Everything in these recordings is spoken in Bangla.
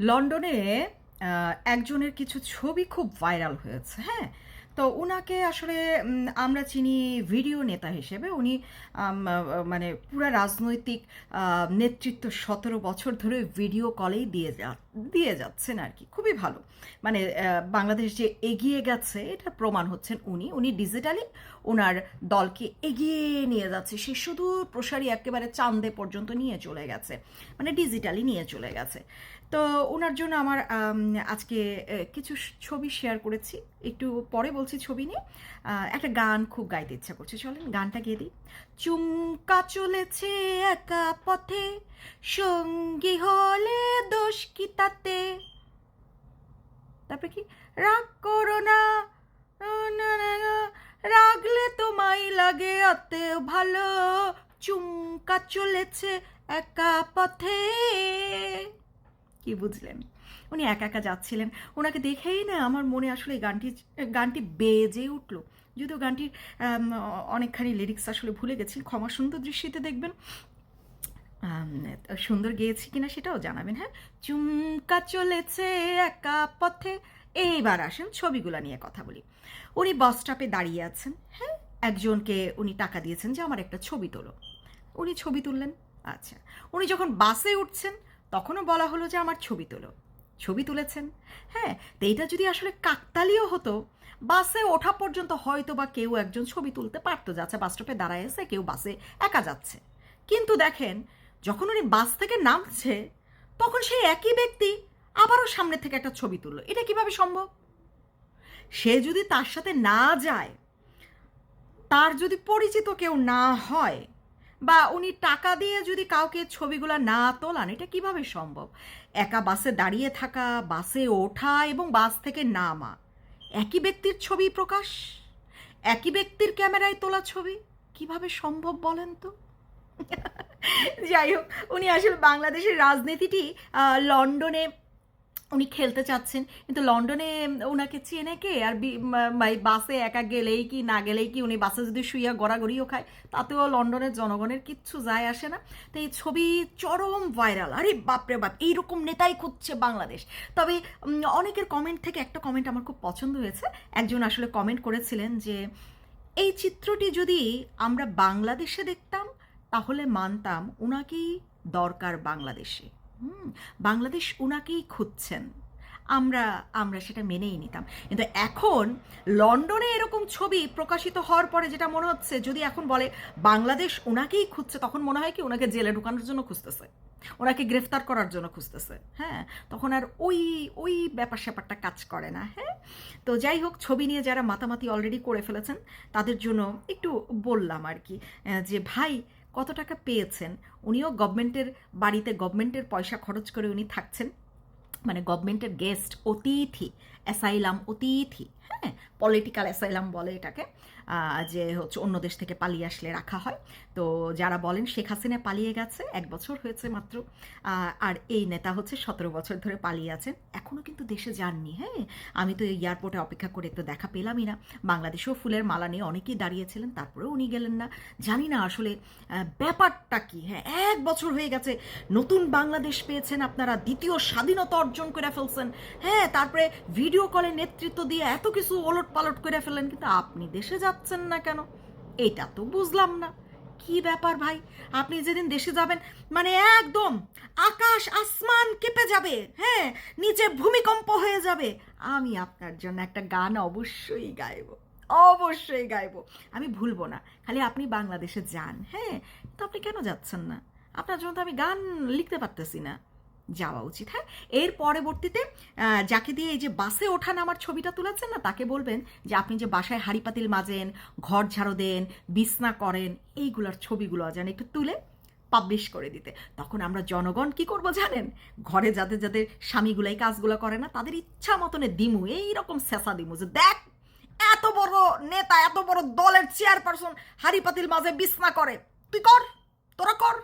লন্ডনে একজনের কিছু ছবি খুব ভাইরাল হয়েছে হ্যাঁ? তো ওনাকে আসলে আমরা চিনি ভিডিও নেতা হিসেবে। উনি মানে পুরা রাজনৈতিক নেতৃত্ব সতেরো বছর ধরে ভিডিও কলেই দিয়ে যা দিয়ে যাচ্ছেন আর কি খুবই ভালো। মানে বাংলাদেশ যে এগিয়ে গেছে, এটা প্রমাণ হচ্ছেন উনি। উনি ডিজিটালি ওনার দলকে এগিয়ে নিয়ে যাচ্ছে। সে শুধু প্রসারী একেবারে চান্দে পর্যন্ত নিয়ে চলে গেছে। মানে ডিজিটালি নিয়ে চলে গেছে। তো ওনার জন্য আমার আজকে কিছু ছবি শেয়ার করেছি। একটু পরে বলছি ছবি নিয়ে। একটা গান খুব গাইতে ইচ্ছা করছে। চলেন গানটা গেয়ে দিই। চুমকা চলেছে একা পথে। সঙ্গী হলে দোষ কি তাতে। তারপরে কি? রাগ করো না রাগলে তোমায় লাগে অতে ভালো। চুমকা চলেছে একা পথে। কি বুঝলেন? উনি একা একা যাচ্ছিলেন। ওনাকে দেখেই না আমার মনে আসলে গানটি গানটি বেজে উঠল। যদিও গানটির অনেকখানি লিরিক্স আসলে ভুলে গেছি। ক্ষমা সুন্দর দৃষ্টিতে দেখবেন। সুন্দর গেয়েছি কিনা সেটাও জানাবেন হ্যাঁ? চুমকা চলেছে একা পথে। এইবার আসেন ছবিগুলো নিয়ে কথা বলি। উনি বাস স্টপে দাঁড়িয়ে আছেন হ্যাঁ? একজনকে উনি টাকা দিয়েছেন যে, আমার একটা ছবি তোলো। উনি ছবি তুললেন আচ্ছা। উনি যখন বাসে উঠছেন, তখনও বলা হলো যে, আমার ছবি তোলো। ছবি তুলেছেন হ্যাঁ? তো এইটা যদি আসলে কাকতালীয় হতো বাসে ওঠা পর্যন্ত হয়তো বা কেউ একজন ছবি তুলতে পারতো যাচ্ছে বাস স্টপে দাঁড়ায় আছে, কেউ বাসে একা যাচ্ছে। কিন্তু দেখেন যখন উনি বাস থেকে নামছে, তখন সেই একই ব্যক্তি আবারও সামনে থেকে একটা ছবি তুললো। এটা কীভাবে সম্ভব? সে যদি তার সাথে না যায়, তার যদি পরিচিত কেউ না হয়, বা উনি টাকা দিয়ে যদি কাউকে ছবিগুলো না তোলান, এটা কীভাবে সম্ভব? একা বাসে দাঁড়িয়ে থাকা, বাসে ওঠা এবং বাস থেকে নামা, একই ব্যক্তির ছবি প্রকাশ? একই ব্যক্তির ক্যামেরায় তোলা ছবি? কীভাবে সম্ভব বলেন তো? যাই হোক, উনি আসলে বাংলাদেশের রাজনীতিটি লন্ডনে উনি খেলতে চাচ্ছেন। কিন্তু লন্ডনে ওনাকে চেনে কে? আর বি- মা- মা- বাসে একা গেলেই কি, না গেলেই কি উনি বাসে যদি শুইয়া গড়াগড়িও খায়, তাতেও লন্ডনের জনগণের কিচ্ছু যায় আসে না। তো এই ছবি চরম ভাইরাল। আরে বাপরে বাপ, এইরকম নেতাই খুঁজছে বাংলাদেশ। তবে অনেকের কমেন্ট থেকে একটা কমেন্ট আমার খুব পছন্দ হয়েছে। একজন আসলে কমেন্ট করেছিলেন যে, এই চিত্রটি যদি আমরা বাংলাদেশে দেখতাম তাহলে মানতাম উনাকেই দরকার বাংলাদেশে। হুম, বাংলাদেশ উনাকেই খুঁজছেন। আমরা আমরা সেটা মেনেই নিতাম। কিন্তু এখন লন্ডনে এরকম ছবি প্রকাশিত হওয়ার পরে যেটা মনে হচ্ছে, যদি এখন বলে বাংলাদেশ ওনাকেই খুঁজছে, তখন মনে হয় কি ওনাকে জেলে ঢুকানোর জন্য খুঁজতেছে। ওনাকে গ্রেফতার করার জন্য খুঁজতেছে। হ্যাঁ তখন আর ওই ওই ব্যাপার স্যাপারটা কাজ করে না হ্যাঁ? তো যাই হোক, ছবি নিয়ে যারা মাতামাতি অলরেডি করে ফেলেছেন, তাদের জন্য একটু বললাম আর কি যে ভাই কত টাকা পেয়েছেন? উনিও গভর্নমেন্টের বাড়িতে গভর্নমেন্টের পয়সা খরচ করে উনি থাকছেন। মানে গভর্নমেন্টের গেস্ট অতিথি অ্যাসাইলাম অতিথি হ্যাঁ? পলিটিক্যাল অ্যাসাইলাম বলে এটাকে যে হচ্ছে অন্য দেশ থেকে পালিয়ে আসলে রাখা হয়। তো যারা বলেন শেখ হাসিনা পালিয়ে গেছে, এক বছর হয়েছে মাত্র আর এই নেতা হচ্ছে সতেরো বছর ধরে পালিয়ে আছেন। এখনও কিন্তু দেশে যাননি হ্যাঁ? আমি তো এয়ারপোর্টে অপেক্ষা করে তো দেখা পেলামই না। বাংলাদেশেও ফুলের মালা নিয়ে অনেকেই দাঁড়িয়েছিলেন, তারপরেও উনি গেলেন না। জানি না আসলে ব্যাপারটা কি হ্যাঁ? এক বছর হয়ে গেছে, নতুন বাংলাদেশ পেয়েছেন আপনারা, দ্বিতীয় স্বাধীনতা অর্জন করে ফেলছেন। হ্যাঁ তারপরে ভিডিও কলে নেতৃত্ব দিয়ে এত কিছু ওলট পালট করে ফেলেন কিন্তু আপনি দেশে যাচ্ছেন না কেন? এটা তো বুঝলাম না। কি ব্যাপার ভাই? আপনি যেদিন দেশে যাবেন মানে একদম আকাশ আসমান কেঁপে যাবে হ্যাঁ? নিচে ভূমিকম্প হয়ে যাবে। আমি আপনার জন্য একটা গান অবশ্যই গাইবো অবশ্যই গাইবো। আমি ভুলবো না, খালি আপনি বাংলাদেশে যান হ্যাঁ? তো আপনি কেন যাচ্ছেন না? আপনার জন্য তো আমি গান লিখতে পারতেছি না। যাওয়া উচিত হ্যাঁ? এর পরবর্তীতে যাকে দিয়ে এই যে বাসে ওঠান আমার ছবিটা তুলেছেন না, তাকে বলবেন যে আপনি যে বাসায় হাড়ি পাতিল মাজেন, ঘর ঝাড়ো দেন, বিছনা করেন, এইগুলোর ছবিগুলো যেন একটু তুলে পাবলিশ করে দিতে। তখন আমরা জনগণ কি করব জানেন? ঘরে যাদের যাদের স্বামীগুলাই কাজগুলো করে না, তাদের ইচ্ছা মতনে দিমু, এইরকম শেষা দিমু যে দেখ, এত বড় নেতা, এত বড় দলের চেয়ারপারসন হাড়ি পাতিল মাঝে বিছনা করে। তুই কর, তোরা কর।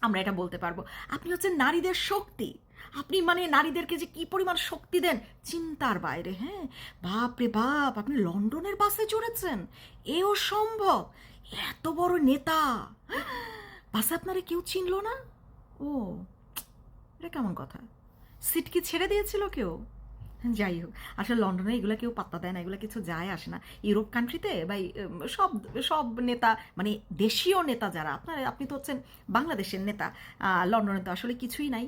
আমরা এটা বলতে পারব। আপনি হচ্ছেন নারীদের শক্তি। আপনি মানে নারীদেরকে যে কি পরিমাণ শক্তি দেন, চিন্তার বাইরে হ্যাঁ? বাপ রে বাপ, আপনি লন্ডনের বাসে চড়েছেন? এও সম্ভব। এত বড় নেতা। বাসে আপনারে কেউ চিনল না? ও, এটা কেমন কথা? সিট কি ছেড়ে দিয়েছিল কেউ? যাই হোক আসলে লন্ডনে এগুলো কেউ পাত্তা দেয় না, এগুলো কিছু যায় আসে না। ইউরোপ কান্ট্রিতে বা সব সব নেতা মানে দেশীয় নেতা যারা, আপনার, আপনি তো হচ্ছেন বাংলাদেশের নেতা লন্ডনে তো আসলে কিছুই নাই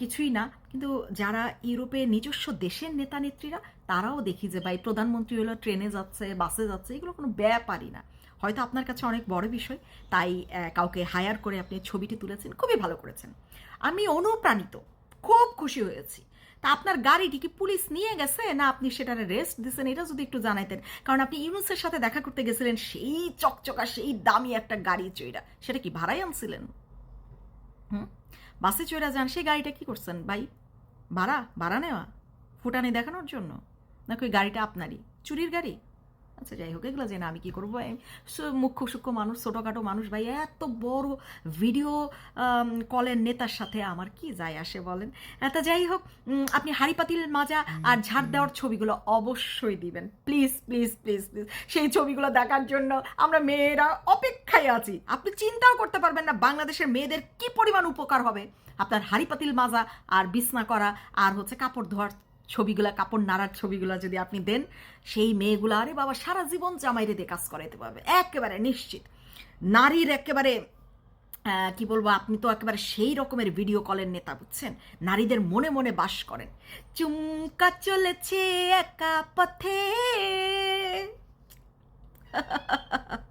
কিছুই না। কিন্তু যারা ইউরোপে নিজস্ব দেশের নেতা নেত্রীরা, তারাও দেখি যে ভাই, প্রধানমন্ত্রী হলো, ট্রেনে যাচ্ছে, বাসে যাচ্ছে, এগুলো কোনো ব্যাপারই না। হয়তো আপনার কাছে অনেক বড় বিষয়, তাই কাউকে হায়ার করে আপনি ছবিটি তুলেছেন, খুবই ভালো করেছেন। আমি অনুপ্রাণিত, খুব খুশি হয়েছি। তা আপনার গাড়িটি কি পুলিশ নিয়ে গেছে? না, আপনি সেটার রেস্ট দিয়েছেন এটা যদি একটু জানাইতেন। কারণ আপনি ইউনুসের সাথে দেখা করতে গেছিলেন, সেই চকচকা, সেই দামি একটা গাড়ি চৈরা সেটা কি ভাড়াই আনছিলেন? হুম? বাসে চৈরা যান, সেই গাড়িটা কি করছেন ভাই? ভাড়া? ভাড়া নেওয়া? ফুটানি দেখানোর জন্য? নাকি গাড়িটা আপনারই? চুরির গাড়ি? আচ্ছা যাই হোক, এগুলো জেনে আমি কি করব? মুখ্য, সূক্ষ্ম মানুষ, ছোটোখাটো মানুষ, ভাই, এত বড় ভিডিও কলের নেতার সাথে আমার কি যায় আসে বলেন? তা যাই হোক আপনি হাড়ি পাতিল মাজা আর ঝাড় দেওয়ার ছবিগুলো অবশ্যই দিবেন। প্লিজ প্লিজ প্লিজ প্লিজ, সেই ছবিগুলো দেখার জন্য আমরা মেয়েরা অপেক্ষায় আছি। আপনি চিন্তাও করতে পারবেন না বাংলাদেশের মেয়েদের কি পরিমাণ উপকার হবে। আপনার হাড়ি পাতিল মাজা আর বিছনা করা আর হচ্ছে কাপড় ধোয়ার ছবিগুলা, কাপড় নাড়ার ছবিগুলা যদি আপনি দেন, সেই মেয়েগুলো, আরে বাবা, সারা জীবন জামাইরে দিয়ে কাজ করাইতে পারবে। একেবারে নিশ্চিত। নারীর একেবারে কি বলব, আপনি তো একেবারে সেই রকমের ভিডিও কলের নেতা, বুঝছেন? নারীদের মনে মনে বাস করেন। চুমকা চলেছে একা পথে।